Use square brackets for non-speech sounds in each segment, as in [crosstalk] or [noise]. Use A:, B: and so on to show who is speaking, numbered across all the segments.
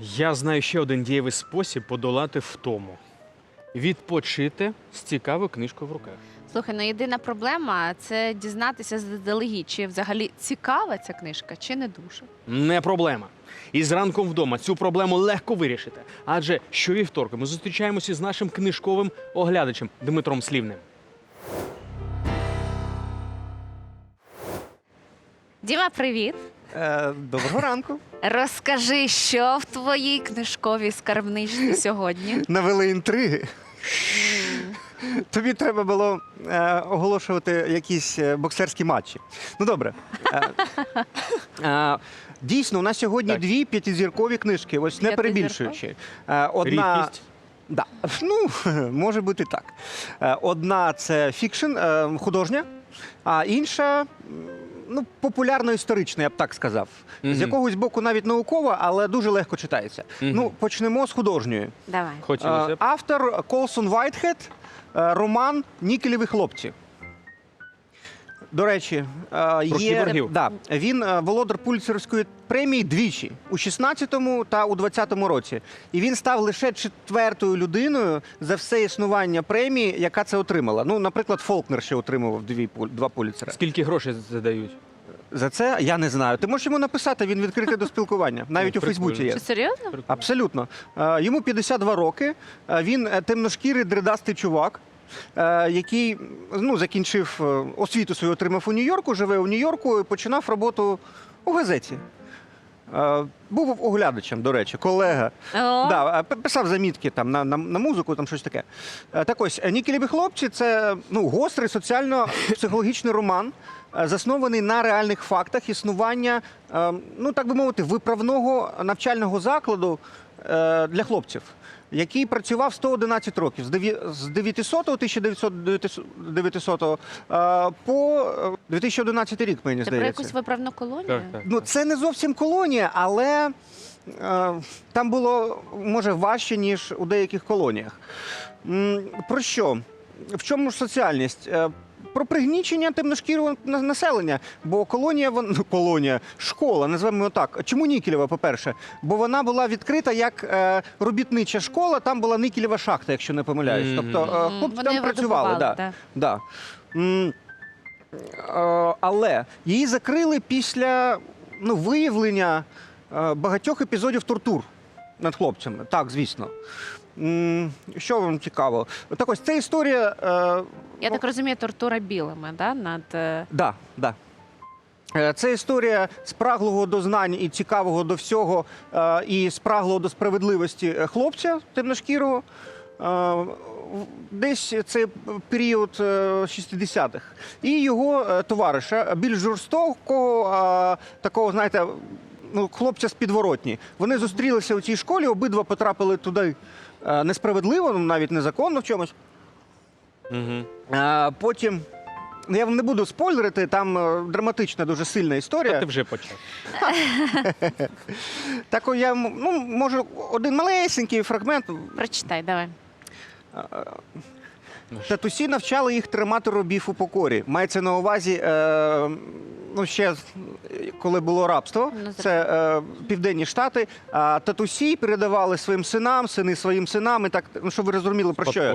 A: Я знаю ще один дієвий спосіб подолати втому. Відпочити з цікавою книжкою в руках.
B: Слухай, ну єдина проблема це дізнатися заздалегідь, чи взагалі цікава ця книжка, чи не дуже.
A: Не проблема. І зранком вдома цю проблему легко вирішити. Адже щовівторка ми зустрічаємося з нашим книжковим оглядачем Дмитром Слівним.
B: Діма, привіт!
C: Е, доброго ранку.
B: Розкажи, що в твоїй книжковій скарбничці сьогодні.
C: Навели інтриги. Тобі треба було е, оголошувати якісь е, боксерські матчі. Ну добре. Е, е, дійсно, у нас сьогодні
A: Так.
C: дві п'ятизіркові книжки, ось не
B: П'ятизіркові?
C: перебільшуючи. Е, одна,
A: Рідкість.
C: Да. Ну, [laughs] може бути так. Е, Одна це фікшн, е, художня, а інша. м, Ну, популярно-історичний, я б так сказав. З якогось боку навіть наукова, але дуже легко читається.
A: Мгм.
C: Ну, почнемо з художньої.
B: Давай.
A: Хотілося
C: Е,
A: б.
C: Автор Колсон Вайтхед, е, роман Нікелеві хлопці. До речі, е, є, да, він е, володар Пульцерської премії двічі у 16-му та у 20-му році. І він став лише четвертою людиною за все існування премії, яка це отримала. Ну, наприклад, Фолкнер ще отримував дві два пуліцера.
A: Скільки грошей задають?
C: За це я не знаю. Ти можеш йому написати, він відкритий до спілкування. Навіть у Фейсбуці є.
B: Чи серйозно?
C: Абсолютно. Е, Йому 52 роки. Він темношкірий дридастий чувак, який ну, закінчив е, освіту свою, отримав у Нью-Йорку, живе у Нью-Йорку і починав роботу у газеті. Е, Був оглядачем, до речі, колега.
B: О,
C: Да, е, писав замітки там на, на, на музику, там щось таке. Е, Так ось, Нікелєві хлопці це ну, гострий соціально-психологічний роман, е, заснований на реальних фактах існування, е, ну так би мовити, виправного навчального закладу е, для хлопців. Який працював 111 років з дев'я- з 900 1900 е, по е, 2011 рік, мені
B: це про якусь виправну колонію?
A: Так, так.
C: Ну, це не зовсім колонія, але е, там було може важче, ніж у деяких колоніях. Про що? В чому ж соціальність? Е, про пригнічення темношкірого населення. Бо колонія, вон, ну, колонія, школа, назвемо його так. Чому Нікелєва, по-перше? Бо вона була відкрита як е, робітнича школа, там була Нікелєва шахта, якщо не помиляюсь. Тобто е, хлопці там працювали. Да.
B: да.
C: Да. М, е, Але її закрили після ну, виявлення е, багатьох епізодів тортур над хлопцями. Так, звісно. Що вам цікаво? Так ось це історія.
B: Я так розумію, тортура білими, да? над е,
C: Да, да. Е, Це історія спраглого до знань і цікавого до всього, е, і спраглого до справедливості хлопця темношкірого. Десь це період е, 60-х. І його товариша, більш жорстокого, такого, знаєте, ну, хлопця з підворотні. Вони зустрілися у цій школі, обидва потрапили туди несправедливо, ну, навіть незаконно в чомусь.
A: Угу.
C: А, потім. ну, Я вам не буду спойлерити, там е, драматична, дуже сильна історія.
A: Ти вже почав. [laughs]
C: Так, о, я м- ну, можу один малесенький фрагмент.
B: прочитай, давай.
C: Татусі навчали їх тримати робів у покорі. Мається на увазі, е, ну ще коли було рабство,
B: Ну,
C: це е, південні штати. А татусі передавали своїм синам, сини своїм синам. І так, ну щоб ви розуміли, про що я.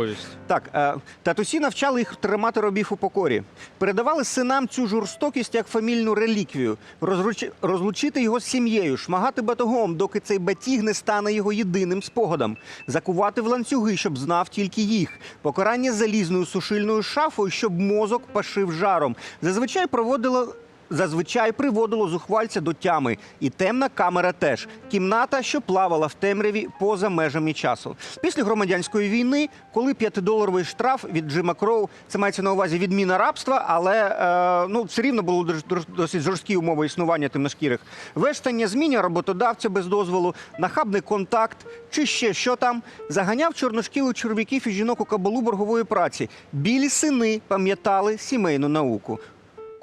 C: Так, е, татусі навчали їх тримати робів у покорі. Передавали синам цю жорстокість як фамільну реліквію, розручи- розлучити його з сім'єю, шмагати батогом, доки цей батіг не стане його єдиним спогадом, закувати в ланцюги, щоб знав тільки їх, покарання залізною сушильною шафою, щоб мозок пашив жаром. Зазвичай проводило. Зазвичай приводило зухвальця до тями, і темна камера теж кімната, що плавала в темряві поза межами часу. Після громадянської війни, коли п'ятидоларовий штраф від Джима Кроу, це мається на увазі відміна рабства, але е, ну все рівно було дос- дос- досить жорсткі умови існування темношкірих. Вештання зміння роботодавця без дозволу, нахабний контакт чи ще що там заганяв чорношкілих чоловіків і жінок у кабалу боргової праці. Білі сини пам'ятали сімейну науку.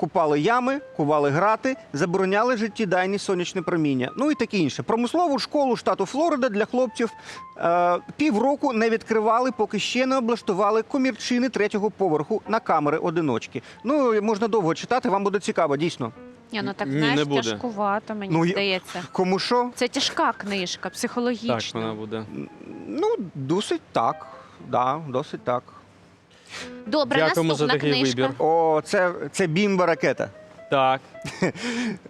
C: Купали ями, кували грати, забороняли життєдайні сонячне проміння. Ну і таке інше. Промислову школу штату Флорида для хлопців е, півроку не відкривали, поки ще не облаштували комірчини третього поверху на камери одиночки. Ну можна довго читати, вам буде цікаво, дійсно.
B: Ні, ну так
A: Ні,
B: знаєш,
A: не буде.
B: тяжкувато, мені
C: Ну, я-
B: здається.
C: Кому що?
B: Це тяжка книжка,
A: Так,
B: психологічна.
A: вона буде.
C: Ну, досить так. Да, досить так.
B: Добре,
A: Дякуємо за
B: наступна
A: такий
B: книжка.
A: вибір.
C: О, це, це бімба ракета.
A: Так.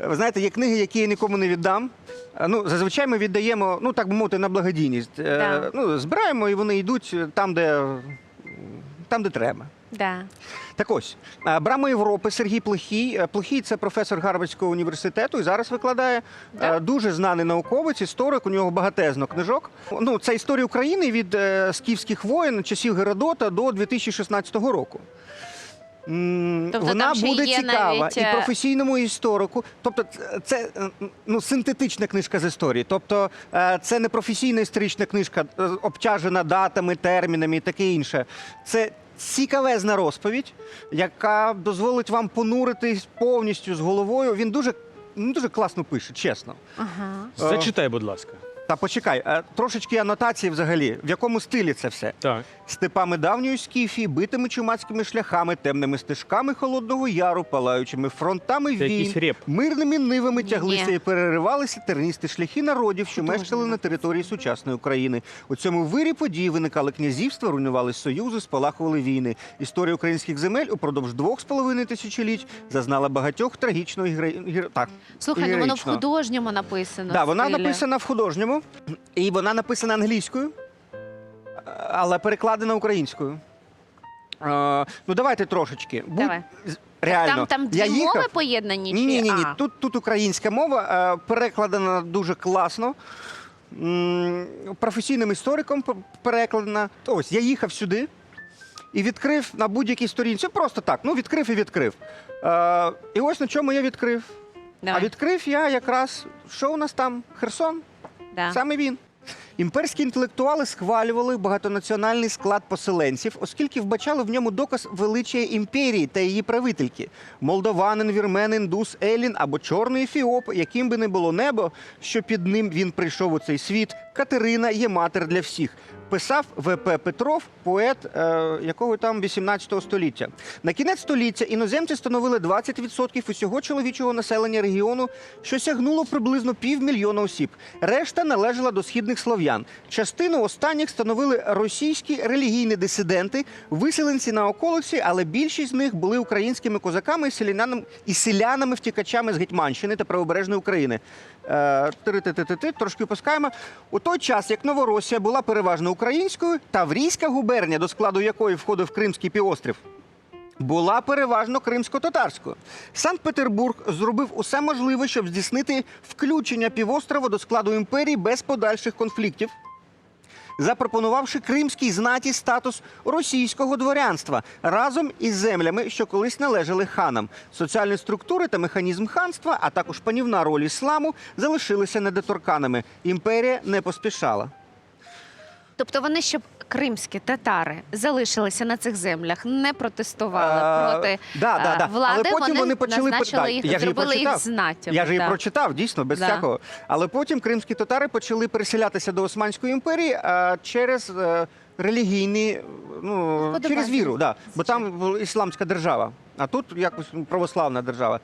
C: Ви знаєте, є книги, які я нікому не віддам. Е, Ну, зазвичай ми віддаємо, ну так би мовити, на благодійність. Е,
B: Да.
C: Ну, збираємо і вони йдуть там, де, там, де треба.
B: Да.
C: Так ось, е, Брама Європи Сергій Плохій. Е, Плохій це професор Гарвардського університету і зараз викладає
B: Да?
C: Е, дуже знаний науковець, історик. У нього багатезно книжок. Ну, це історія України від скіфських воєн часів Геродота до 2016 року.
B: Тобто
C: Вона буде цікава
B: навіть,
C: і професійному історику. Тобто, це- ну, синтетична книжка з історії. Тобто, це не професійна історична книжка, обтяжена датами, термінами і таке інше. Це цікавезна розповідь, яка дозволить вам понуритись повністю з головою. Він дуже, ну, дуже класно пише, чесно.
B: Ага.
A: Зачитай, будь ласка.
C: Та почекай, е, трошечки анотації взагалі. В якому стилі це все?
A: Так.
C: Степами давньої скіфії, битими чумацькими шляхами, темними стежками холодного яру, палаючими фронтами
A: Це
C: війн,
A: реп.
C: мирними нивами
B: Ні.
C: тяглися і переривалися терністі шляхи народів, що мешкали на території сучасної України. У цьому вирі подій виникали князівства, руйнувались союзи, спалахували війни. Історія українських земель упродовж двох з половиною тисячоліть зазнала багатьох трагічного гіре- так,
B: Слухай, ну воно в художньому написано.
C: Да, вона написана в художньому, і вона написана англійською, але перекладена українською. Е, ну, давайте трошечки. Будь-
B: Давай.
C: з- Реально.
B: Там, там дві
C: я їхав...
B: мови поєднані? Чи-
C: ні, ні, ні.
B: А.
C: Тут, тут українська мова е, перекладена дуже класно. М, Професійним істориком п- перекладена. Ось я їхав сюди і відкрив на будь-якій сторінці. Просто так. Ну, відкрив і відкрив. Е, і ось на чому я відкрив.
B: Давай.
C: А відкрив я якраз, що у нас там? Херсон?
B: Да.
C: Саме він. Імперські інтелектуали схвалювали багатонаціональний склад поселенців, оскільки вбачали в ньому доказ величия імперії та її правительки. Молдованин, вірмен, індус, елін або чорний ефіоп, яким би не було небо, що під ним він прийшов у цей світ. Катерина є матер для всіх. Писав В.П. Петров, поет е, якого там 18 століття. На кінець століття іноземці становили 20% усього чоловічого населення регіону, що сягнуло приблизно півмільйона осіб. Решта належала до східних слов'ян. Частину останніх становили російські релігійні дисиденти, виселенці на околиці, але більшість з них були українськими козаками і селянами втікачами з Гетьманщини та правобережної України. Е, тири-ти-ти-ти-ти, трошки опускаємо. У той час, як Новоросія була переважно українською, Таврійська губернія, до складу якої входив Кримський півострів, була переважно кримсько-татарською. Санкт-Петербург зробив усе можливе, щоб здійснити включення півострова до складу імперії без подальших конфліктів. Запропонувавши кримській знаті статус російського дворянства разом із землями, що колись належали ханам. Соціальні структури та механізм ханства, а також панівна роль ісламу залишилися недоторканими. Імперія не поспішала.
B: Тобто вони, щоб кримські татари залишилися на цих землях, не протестували проти
C: да, да,
B: е,
C: да.
B: влади,
C: Але потім вони почали
B: назначили
C: питати.
B: їх,
C: Я ж її
B: зробили їх
C: прочитав.
B: знаттями.
C: Я ж її
B: да.
C: прочитав, дійсно, без
B: Да.
C: всякого. Але потім кримські татари почали переселятися до Османської імперії а, через е, релігійні, ну, через віру, да. бо там була ісламська держава, а тут якось православна держава.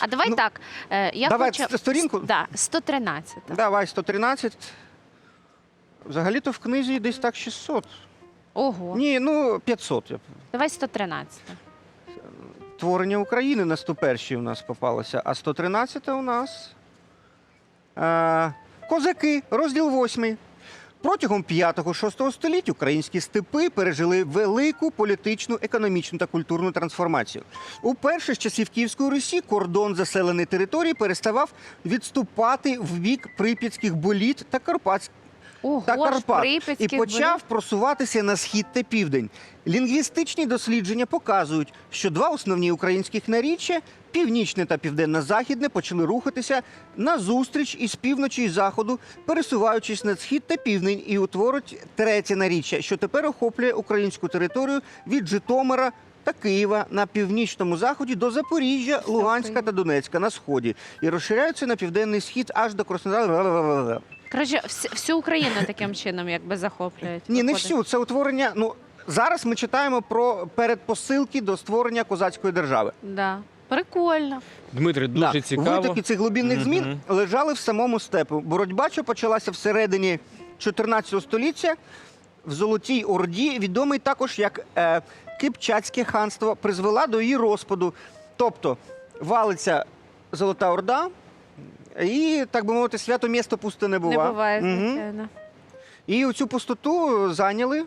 B: А давай
C: Ну,
B: так. е, Я
C: давай
B: хочу...
C: ст- сторінку.
B: Да, 113.
C: Давай 113. Взагалі-то в книзі десь так 600.
B: Ого.
C: Ні, ну 500. я
B: Давай 113.
C: Творення України на 101 у нас попалося, а 113 у нас. Е, Козаки, розділ 8. Протягом 5-6 століть українські степи пережили велику політичну, економічну та культурну трансформацію. Уперше з часів Київської Русі кордон заселеної території переставав відступати в бік прип'ятських боліт та Карпатських
B: Ого,
C: та Карпат і почав
B: були.
C: просуватися на схід та південь. Лінгвістичні дослідження показують, що два основні українських наріччя північне та південно-західне почали рухатися назустріч із півночі і заходу, пересуваючись на схід та південь, і утворить третє наріччя, що тепер охоплює українську територію від Житомира. Та Києва на північному заході до Запоріжжя, Луганська та Донецька на сході і розширяються на південний схід аж до Краснодара.
B: Коротше, всю, всю Україну таким чином якби захоплюють.
C: Ні, не
B: виходить.
C: всю. Це утворення. Ну зараз ми читаємо про передпосилки до створення козацької держави.
B: Да. Прикольно.
A: Дмитре, дуже
C: Да.
A: цікаво.
C: Витоки цих глибинних змін
A: Мгм.
C: лежали в самому степу. Боротьба, що почалася всередині 14 століття, в Золотій Орді, відомий також як е, Кипчацьке ханство, призвела до її розпаду. Тобто валиться Золота Орда, і, так би мовити, свято місто пусте не буває.
B: Не буває, звичайно.
C: І цю пустоту зайняли.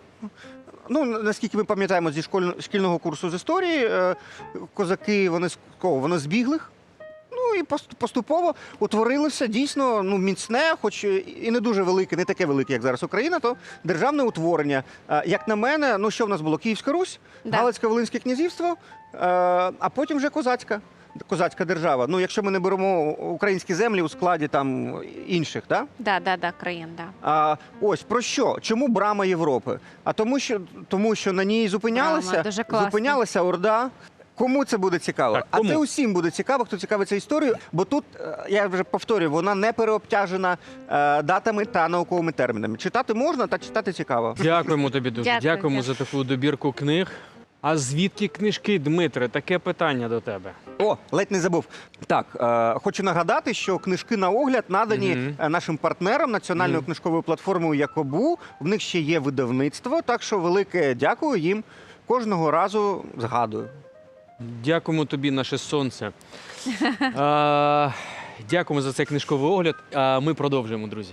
C: Ну, наскільки ми пам'ятаємо зі школь- шкільного курсу з історії, е, козаки вони з кого? Вони з біглих. Ну і поступово утворилося дійсно ну, міцне, хоч і не дуже велике, не таке велике, як зараз Україна, то державне утворення. Е, Як на мене, ну що в нас було? Київська Русь,
B: Да.
C: Галицько-Волинське князівство, е, а потім вже козацька. Козацька держава. Ну, якщо ми не беремо українські землі у складі там інших, так?
B: Да, да, да, країн, да.
C: А, ось про що? Чому брама Європи? А тому, що тому, що на ній зупинялася,
B: Брама, дуже класно.
C: зупинялася Орда. Кому це буде цікаво?
A: Так,
C: а
A: кому?
C: це усім буде цікаво, хто цікавиться історією, бо тут е, я вже повторюю, вона не переобтяжена е, датами та науковими термінами. Читати можна, та читати цікаво.
A: Дякуємо тобі дуже.
B: Дякую,
A: Дякуємо за таку добірку книг. А звідки книжки, Дмитре? Таке питання до тебе.
C: О, ледь не забув. Так, е, хочу нагадати, що книжки на огляд надані
A: Мгм.
C: е, нашим партнерам національною книжковою платформою Якобу. В них ще є видавництво, так що велике дякую їм. Кожного разу згадую.
A: Дякуємо тобі, наше сонце. А, [laughs] дякуємо за цей книжковий огляд. А ми продовжуємо, друзі.